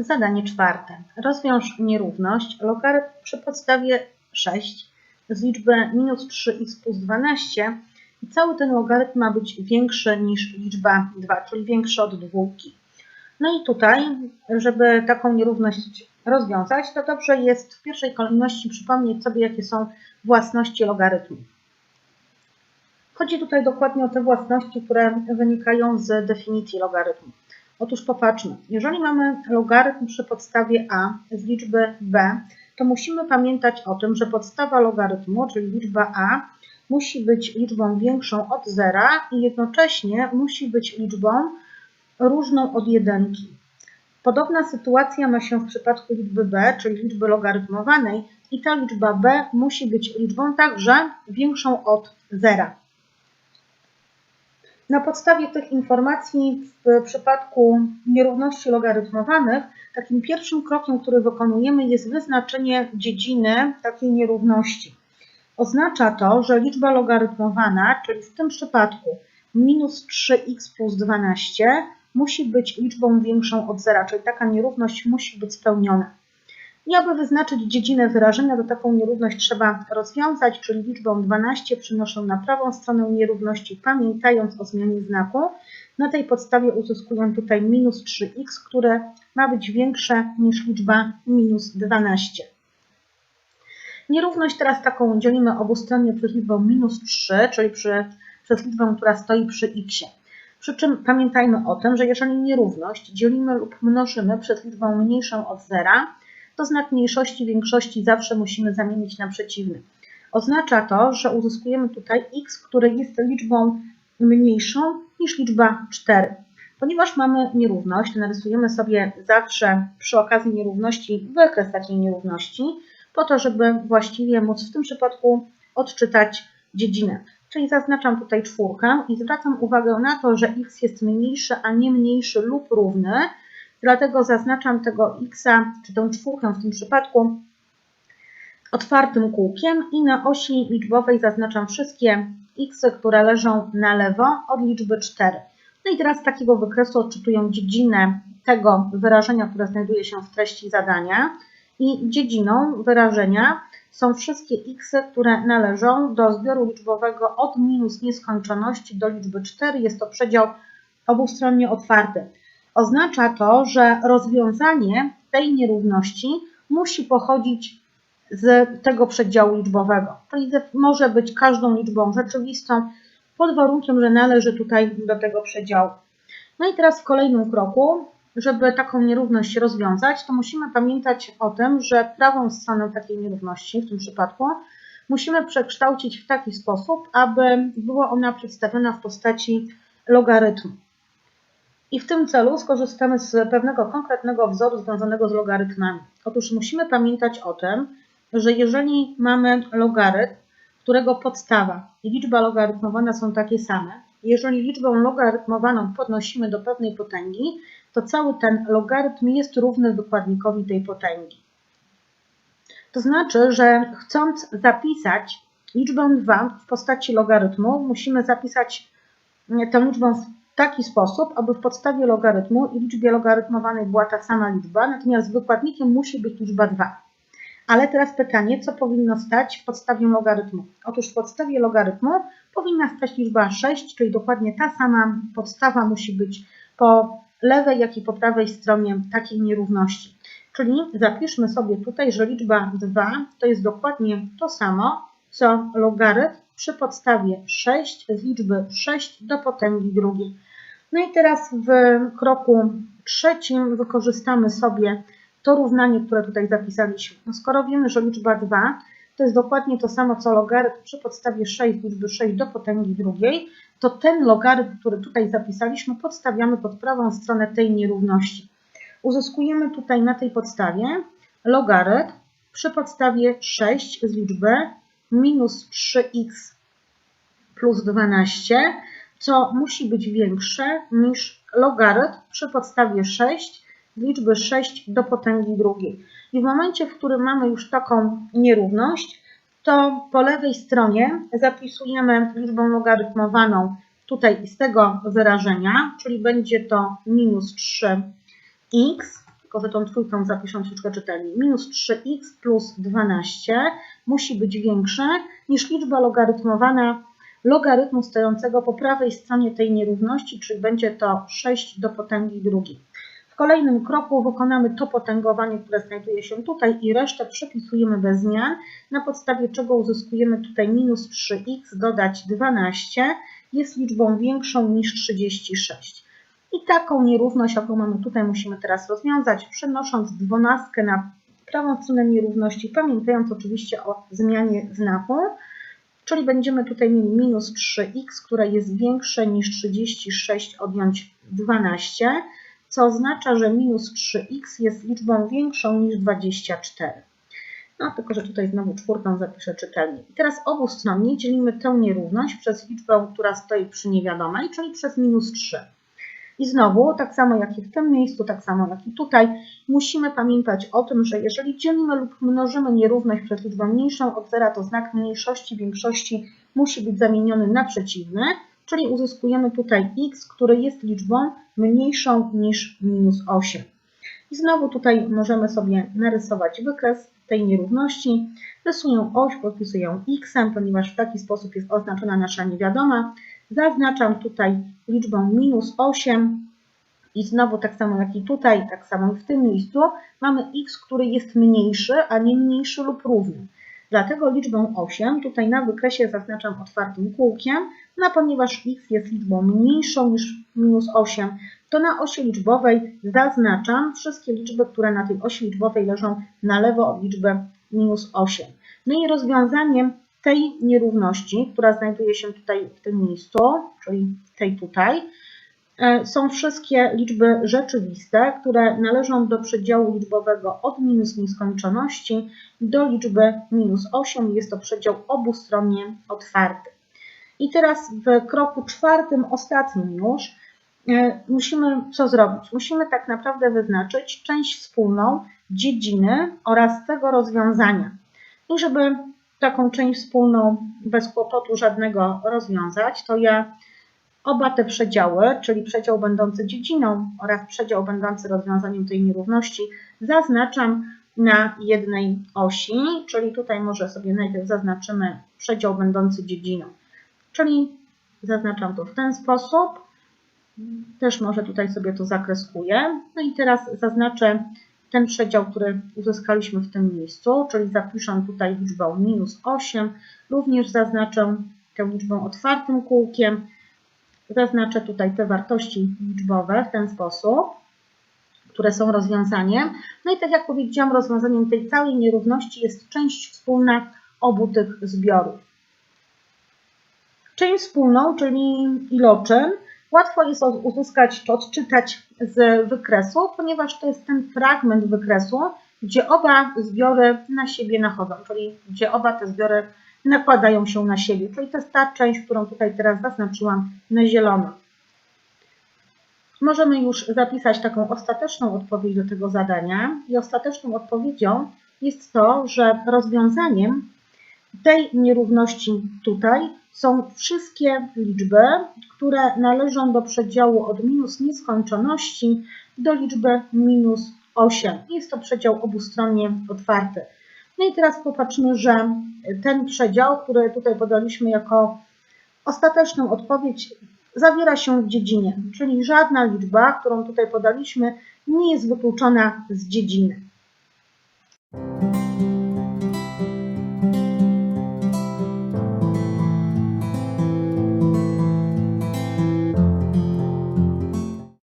Zadanie czwarte. Rozwiąż nierówność logarytm przy podstawie 6 z liczby minus 3x plus 12 i cały ten logarytm ma być większy niż liczba 2, czyli większy od dwójki. No i tutaj, żeby taką nierówność rozwiązać, to dobrze jest w pierwszej kolejności przypomnieć sobie, jakie są własności logarytmu. Chodzi tutaj dokładnie o te własności, które wynikają z definicji logarytmu. Otóż popatrzmy, jeżeli mamy logarytm przy podstawie a z liczby b, to musimy pamiętać o tym, że podstawa logarytmu, czyli liczba a, musi być liczbą większą od zera i jednocześnie musi być liczbą różną od jedynki. Podobna sytuacja ma się w przypadku liczby b, czyli liczby logarytmowanej i ta liczba b musi być liczbą także większą od zera. Na podstawie tych informacji w przypadku nierówności logarytmowanych, takim pierwszym krokiem, który wykonujemy jest wyznaczenie dziedziny takiej nierówności. Oznacza to, że liczba logarytmowana, czyli w tym przypadku minus 3x plus 12, musi być liczbą większą od zera, czyli taka nierówność musi być spełniona. I aby wyznaczyć dziedzinę wyrażenia, to taką nierówność trzeba rozwiązać, czyli liczbą 12 przynoszę na prawą stronę nierówności, pamiętając o zmianie znaku. Na tej podstawie uzyskuję tutaj minus 3x, które ma być większe niż liczba minus 12. Nierówność teraz taką dzielimy obustronnie przez liczbę minus 3, czyli przy, przez liczbę, która stoi przy x. Przy czym pamiętajmy o tym, że jeżeli nierówność dzielimy lub mnożymy przez liczbę mniejszą od zera, to znak mniejszości większości zawsze musimy zamienić na przeciwny. Oznacza to, że uzyskujemy tutaj x, który jest liczbą mniejszą niż liczba 4. Ponieważ mamy nierówność, narysujemy sobie zawsze przy okazji nierówności wykres takiej nierówności, po to, żeby właściwie móc w tym przypadku odczytać dziedzinę. Czyli zaznaczam tutaj czwórkę i zwracam uwagę na to, że x jest mniejszy, a nie mniejszy lub równy, Dlatego zaznaczam tego x, czy tą czwórkę w tym przypadku, otwartym kółkiem i na osi liczbowej zaznaczam wszystkie x, które leżą na lewo od liczby 4. No i teraz z takiego wykresu odczytuję dziedzinę tego wyrażenia, które znajduje się w treści zadania i dziedziną wyrażenia są wszystkie x, które należą do zbioru liczbowego od minus nieskończoności do liczby 4. Jest to przedział obustronnie otwarty. Oznacza to, że rozwiązanie tej nierówności musi pochodzić z tego przedziału liczbowego. Czyli może być każdą liczbą rzeczywistą, pod warunkiem, że należy tutaj do tego przedziału. No i teraz w kolejnym kroku, żeby taką nierówność rozwiązać, to musimy pamiętać o tym, że prawą stronę takiej nierówności, w tym przypadku, musimy przekształcić w taki sposób, aby była ona przedstawiona w postaci logarytmu. I w tym celu skorzystamy z pewnego konkretnego wzoru związanego z logarytmami. Otóż musimy pamiętać o tym, że jeżeli mamy logarytm, którego podstawa i liczba logarytmowana są takie same, jeżeli liczbę logarytmowaną podnosimy do pewnej potęgi, to cały ten logarytm jest równy wykładnikowi tej potęgi. To znaczy, że chcąc zapisać liczbę 2 w postaci logarytmu, musimy zapisać tę liczbę w taki sposób, aby w podstawie logarytmu i liczbie logarytmowanej była ta sama liczba, natomiast wykładnikiem musi być liczba 2. Ale teraz pytanie, co powinno stać w podstawie logarytmu? Otóż w podstawie logarytmu powinna stać liczba 6, czyli dokładnie ta sama podstawa musi być po lewej, jak i po prawej stronie takiej nierówności. Czyli zapiszmy sobie tutaj, że liczba 2 to jest dokładnie to samo, co logarytm przy podstawie 6 z liczby 6 do potęgi drugiej. No i teraz w kroku trzecim wykorzystamy sobie to równanie, które tutaj zapisaliśmy. No skoro wiemy, że liczba 2 to jest dokładnie to samo co logarytm przy podstawie 6 liczby 6 do potęgi drugiej, to ten logarytm, który tutaj zapisaliśmy, podstawiamy pod prawą stronę tej nierówności. Uzyskujemy tutaj na tej podstawie logarytm przy podstawie 6 z liczby minus 3x plus 12 co musi być większe niż logarytm przy podstawie 6 liczby 6 do potęgi drugiej. I w momencie, w którym mamy już taką nierówność, to po lewej stronie zapisujemy liczbę logarytmowaną tutaj z tego wyrażenia, czyli będzie to minus 3x tylko że tą trójką zapiszę troszeczkę czytelniej, minus 3x plus 12 musi być większe niż liczba logarytmowana logarytmu stojącego po prawej stronie tej nierówności, czyli będzie to 6 do potęgi drugiej. W kolejnym kroku wykonamy to potęgowanie, które znajduje się tutaj i resztę przepisujemy bez zmian, na podstawie czego uzyskujemy tutaj minus 3x dodać 12 jest liczbą większą niż 36. I taką nierówność, jaką mamy tutaj, musimy teraz rozwiązać, przenosząc dwunastkę na prawą stronę nierówności, pamiętając oczywiście o zmianie znaku, czyli będziemy tutaj mieli minus 3x, które jest większe niż 36 odjąć 12, co oznacza, że minus 3x jest liczbą większą niż 24. No, tylko że tutaj znowu czwórką zapiszę czytelnie. I teraz obustronnie dzielimy tę nierówność przez liczbę, która stoi przy niewiadomej, czyli przez minus 3. I znowu, tak samo jak i w tym miejscu, tak samo jak i tutaj, musimy pamiętać o tym, że jeżeli dzielimy lub mnożymy nierówność przez liczbę mniejszą od zera, to znak mniejszości większości musi być zamieniony na przeciwny, czyli uzyskujemy tutaj x, który jest liczbą mniejszą niż minus 8. I znowu tutaj możemy sobie narysować wykres tej nierówności. Rysuję oś, podpisuję x, ponieważ w taki sposób jest oznaczona nasza niewiadoma. Zaznaczam tutaj liczbę minus 8 i znowu tak samo jak i tutaj, tak samo w tym miejscu, mamy x, który jest mniejszy, a nie mniejszy lub równy. Dlatego liczbę 8 tutaj na wykresie zaznaczam otwartym kółkiem, no ponieważ x jest liczbą mniejszą niż minus 8, to na osi liczbowej zaznaczam wszystkie liczby, które na tej osi liczbowej leżą na lewo od liczby minus 8. No i rozwiązaniem tej nierówności, która znajduje się tutaj w tym miejscu, czyli tej tutaj, e, są wszystkie liczby rzeczywiste, które należą do przedziału liczbowego od minus nieskończoności do liczby minus 8. Jest to przedział obustronnie otwarty. I teraz w kroku czwartym, ostatnim już, e, musimy co zrobić? Musimy tak naprawdę wyznaczyć część wspólną dziedziny oraz tego rozwiązania. I żeby taką część wspólną bez kłopotu żadnego rozwiązać, to ja oba te przedziały, czyli przedział będący dziedziną oraz przedział będący rozwiązaniem tej nierówności, zaznaczam na jednej osi, czyli tutaj może sobie najpierw zaznaczymy przedział będący dziedziną. Czyli zaznaczam to w ten sposób. Też może tutaj sobie to zakreskuję. No i teraz zaznaczę ten przedział, który uzyskaliśmy w tym miejscu, czyli zapiszę tutaj liczbę minus 8. Również zaznaczę tę liczbę otwartym kółkiem. Zaznaczę tutaj te wartości liczbowe w ten sposób, które są rozwiązaniem. No i tak jak powiedziałam, rozwiązaniem tej całej nierówności jest część wspólna obu tych zbiorów. Część wspólną, czyli iloczyn, łatwo jest uzyskać czy odczytać z wykresu, ponieważ to jest ten fragment wykresu, gdzie oba zbiory na siebie nachodzą, czyli gdzie oba te zbiory nakładają się na siebie. Czyli to jest ta część, którą tutaj teraz zaznaczyłam na zielono. Możemy już zapisać taką ostateczną odpowiedź do tego zadania. I ostateczną odpowiedzią jest to, że rozwiązaniem tej nierówności tutaj są wszystkie liczby, które należą do przedziału od minus nieskończoności do liczby minus 8. Jest to przedział obustronnie otwarty. No i teraz popatrzmy, że ten przedział, który tutaj podaliśmy jako ostateczną odpowiedź, zawiera się w dziedzinie, czyli żadna liczba, którą tutaj podaliśmy, nie jest wykluczona z dziedziny.